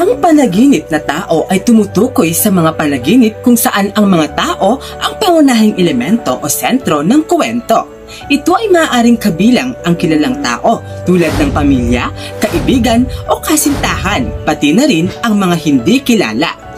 Ang panaginip na tao ay tumutukoy sa mga panaginip kung saan ang mga tao ang pangunahing elemento o sentro ng kwento. Ito ay maaaring kabilang ang kilalang tao tulad ng pamilya, kaibigan o kasintahan, pati na rin ang mga hindi kilala.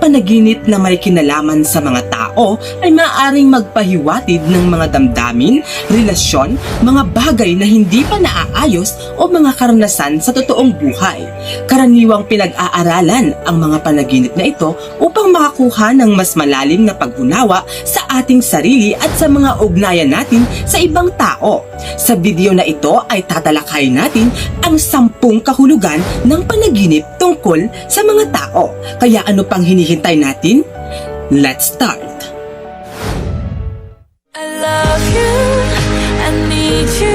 Panaginip na may kinalaman sa mga tao ay maaaring magpahiwatid ng mga damdamin, relasyon, mga bagay na hindi pa naaayos o mga karanasan sa totoong buhay. Karaniwang pinag-aaralan ang mga panaginip na ito upang makakuha ng mas malalim na pag-unawa sa ating sarili at sa mga ugnayan natin sa ibang tao. Sa video na ito ay tatalakayin natin ang sampung kahulugan ng panaginip tungkol sa mga tao. Kaya ano pang hinihintay natin? Let's start! I love you, I need you,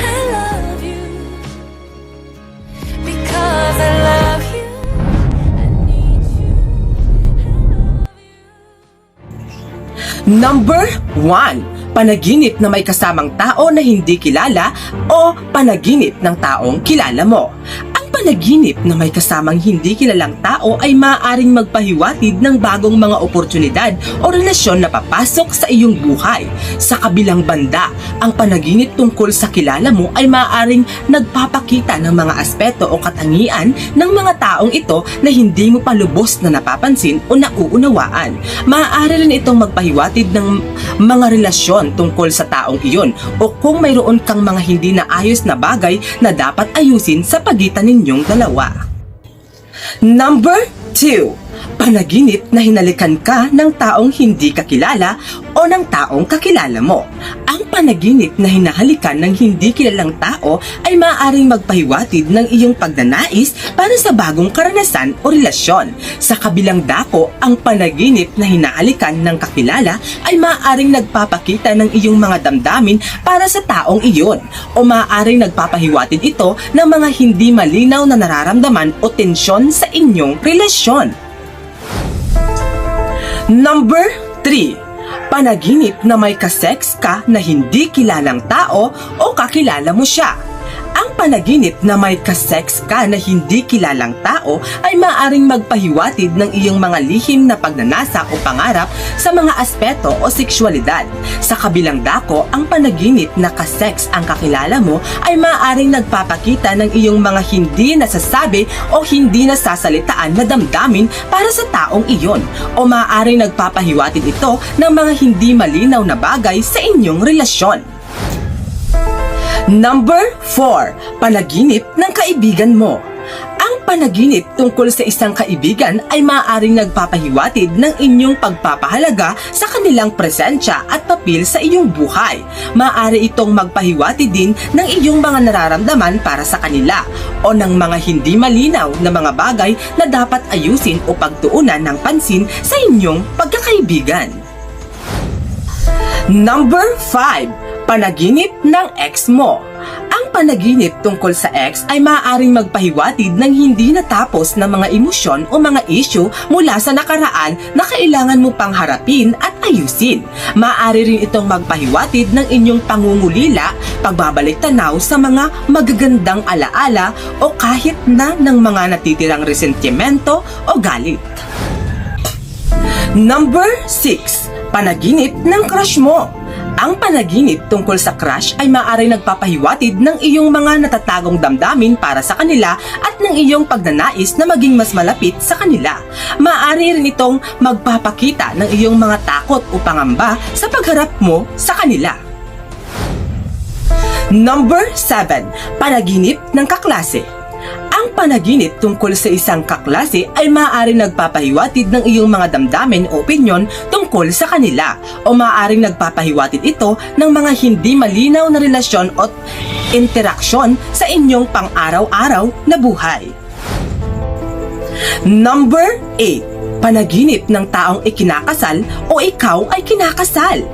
I love you. Because I love you, I need you, I love you. Number 1. Panaginip na may kasamang tao na hindi kilala o panaginip ng taong kilala mo. Panaginip na may kasamang hindi kilalang tao ay maaaring magpahiwatid ng bagong mga oportunidad o relasyon na papasok sa iyong buhay. Sa kabilang banda, ang panaginip tungkol sa kilala mo ay maaaring nagpapakita ng mga aspeto o katangian ng mga taong ito na hindi mo pa lubos na napapansin o nauunawaan. Maaari rin itong magpahiwatid ng mga relasyon tungkol sa taong iyon o kung mayroon kang mga hindi naayos na bagay na dapat ayusin sa pagitan ninyong dalawa. Number 2. Panaginip na hinalikan ka ng taong hindi kakilala o ng taong kakilala mo. Ang panaginip na hinahalikan ng hindi kilalang tao ay maaaring magpahiwatid ng iyong pagnanais para sa bagong karanasan o relasyon. Sa kabilang dako, ang panaginip na hinahalikan ng kakilala ay maaaring nagpapakita ng iyong mga damdamin para sa taong iyon o maaaring nagpapahiwatid ito ng mga hindi malinaw na nararamdaman o tensyon sa inyong relasyon. Number 3. Panaginip na may kasex ka na hindi kilalang tao o kakilala mo siya. Ang panaginip na may kasex ka na hindi kilalang tao ay maaring magpahiwatid ng iyong mga lihim na pagnanasa o pangarap sa mga aspeto o sexualidad. Sa kabilang dako, ang panaginip na kasex ang kakilala mo ay maaring nagpapakita ng iyong mga hindi nasasabi o hindi nasasalitaan na damdamin para sa taong iyon o maaaring nagpapahiwatid ito ng mga hindi malinaw na bagay sa inyong relasyon. Number 4. Panaginip ng kaibigan mo. Ang panaginip tungkol sa isang kaibigan ay maaaring nagpapahiwatid ng inyong pagpapahalaga sa kanilang presensya at papel sa iyong buhay. Maaari itong magpahiwatid din ng iyong mga nararamdaman para sa kanila o ng mga hindi malinaw na mga bagay na dapat ayusin o pagtuunan ng pansin sa inyong pagkakaibigan. Number 5. Panaginip ng ex mo. Ang panaginip tungkol sa ex ay maaaring magpahiwatid ng hindi natapos na mga emosyon o mga issue mula sa nakaraan na kailangan mo pang harapin at ayusin. Maaari rin itong magpahiwatid ng inyong pangungulila, pagbabalik tanaw sa mga magagandang alaala o kahit na ng mga natitirang resentimento o galit. Number 6. Panaginip ng crush mo. Ang panaginip tungkol sa crush ay maaari nagpapahiwatid ng iyong mga natatagong damdamin para sa kanila at ng iyong pagnanais na maging mas malapit sa kanila. Maaari rin itong magpapakita ng iyong mga takot o pangamba sa pagharap mo sa kanila. Number 7. Panaginip ng kaklase. Panaginip tungkol sa isang kaklase ay maaari nagpapahiwatid ng iyong mga damdamin o opinyon tungkol sa kanila o maaaring nagpapahiwatid ito ng mga hindi malinaw na relasyon o interaksyon sa inyong pang-araw-araw na buhay. Number 8. Panaginip ng taong ikinakasal o ikaw ay kinakasal.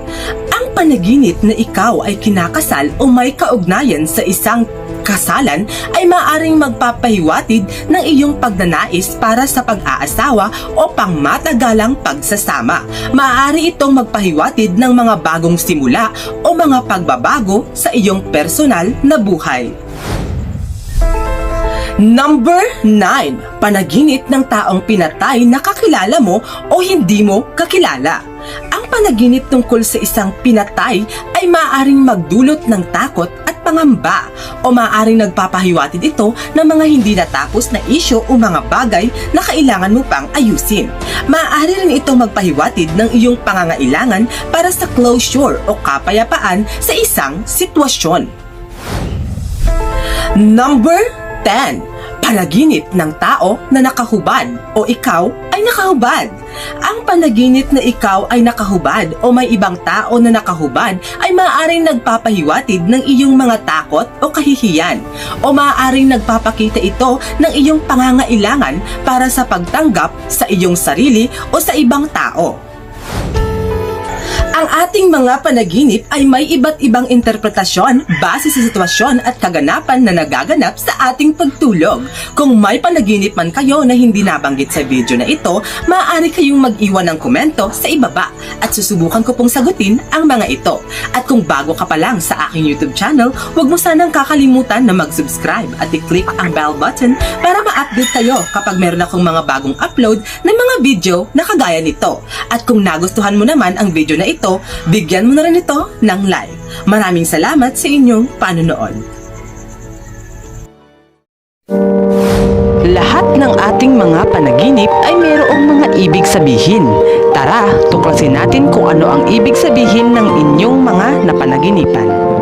Ang panaginip na ikaw ay kinakasal o may kaugnayan sa isang kasalan ay maaring magpapahiwatid ng iyong pagnanais para sa pag-aasawa o pangmatagalang pagsasama. Maaari itong magpahiwatid ng mga bagong simula o mga pagbabago sa iyong personal na buhay. Number 9. Panaginip ng taong pinatay na kakilala mo o hindi mo kakilala. Ang panaginip tungkol sa isang pinatay ay maaaring magdulot ng takot pangamba o maaaring nagpapahiwatig ito ng mga hindi natapos na isyo o mga bagay na kailangan mo pang ayusin. Maaari rin ito magpahiwatig ng iyong pangangailangan para sa closure o kapayapaan sa isang sitwasyon. Number 10. Panaginip ng tao na nakahubad o ikaw ay nakahubad. Ang panaginip na ikaw ay nakahubad o may ibang tao na nakahubad ay maaaring nagpapahiwatid ng iyong mga takot o kahihiyan o maaaring nagpapakita ito ng iyong pangangailangan para sa pagtanggap sa iyong sarili o sa ibang tao. Ang ating mga panaginip ay may iba't ibang interpretasyon base sa sitwasyon at kaganapan na nagaganap sa ating pagtulog. Kung may panaginip man kayo na hindi nabanggit sa video na ito, maaari kayong mag-iwan ng komento sa ibaba at susubukan ko pong sagutin ang mga ito. At kung bago ka pa lang sa aking YouTube channel, huwag mo sanang kakalimutan na mag-subscribe at i-click ang bell button para ma-update kayo kapag meron akong mga bagong upload ng mga video na kagaya nito. At kung nagustuhan mo naman ang video na ito, bigyan mo na rin ito ng like. Maraming salamat sa inyong panonood. Lahat ng ating mga panaginip ay mayroong mga ibig sabihin. Tara, tuklasin natin kung ano ang ibig sabihin ng inyong mga napanaginipan.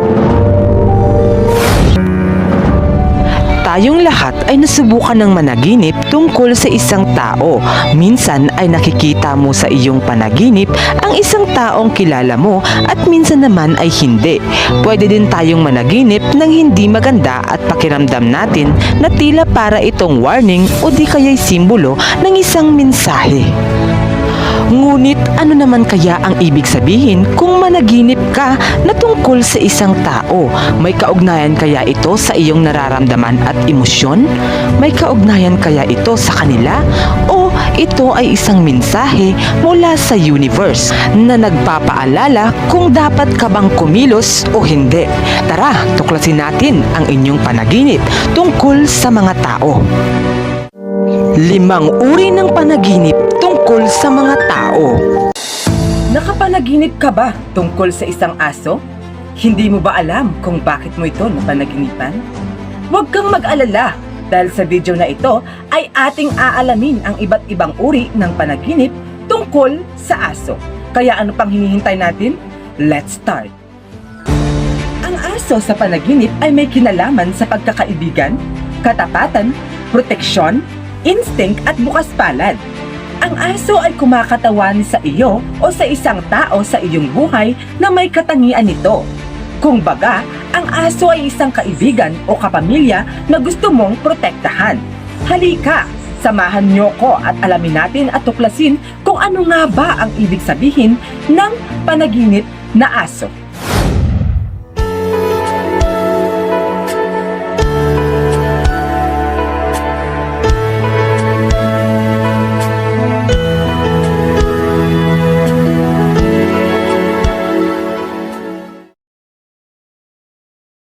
Tayong lahat ay nasubukan ng managinip tungkol sa isang tao. Minsan ay nakikita mo sa iyong panaginip ang isang taong kilala mo at minsan naman ay hindi. Pwede din tayong managinip ng hindi maganda at pakiramdam natin na tila para itong warning o di kaya'y simbolo ng isang mensahe. Ngunit ano naman kaya ang ibig sabihin kung managinip ka na tungkol sa isang tao? May kaugnayan kaya ito sa iyong nararamdaman at emosyon? May kaugnayan kaya ito sa kanila? O ito ay isang mensahe mula sa universe na nagpapaalala kung dapat ka bang kumilos o hindi? Tara, tuklasin natin ang inyong panaginip tungkol sa mga tao. Limang uri ng panaginip tungkol sa mga tao. Nakapanaginip ka ba tungkol sa isang aso? Hindi mo ba alam kung bakit mo ito napanaginipan? Huwag kang mag-alala dahil sa video na ito ay ating aalamin ang iba't ibang uri ng panaginip tungkol sa aso. Kaya ano pang hinihintay natin? Let's start! Ang aso sa panaginip ay may kinalaman sa pagkakaibigan, katapatan, proteksyon, instinct at bukas palad. Ang aso ay kumakatawan sa iyo o sa isang tao sa iyong buhay na may katangian nito. Kung baga, ang aso ay isang kaibigan o kapamilya na gusto mong protektahan. Halika, samahan niyo ko at alamin natin at tuklasin kung ano nga ba ang ibig sabihin ng panaginip na aso.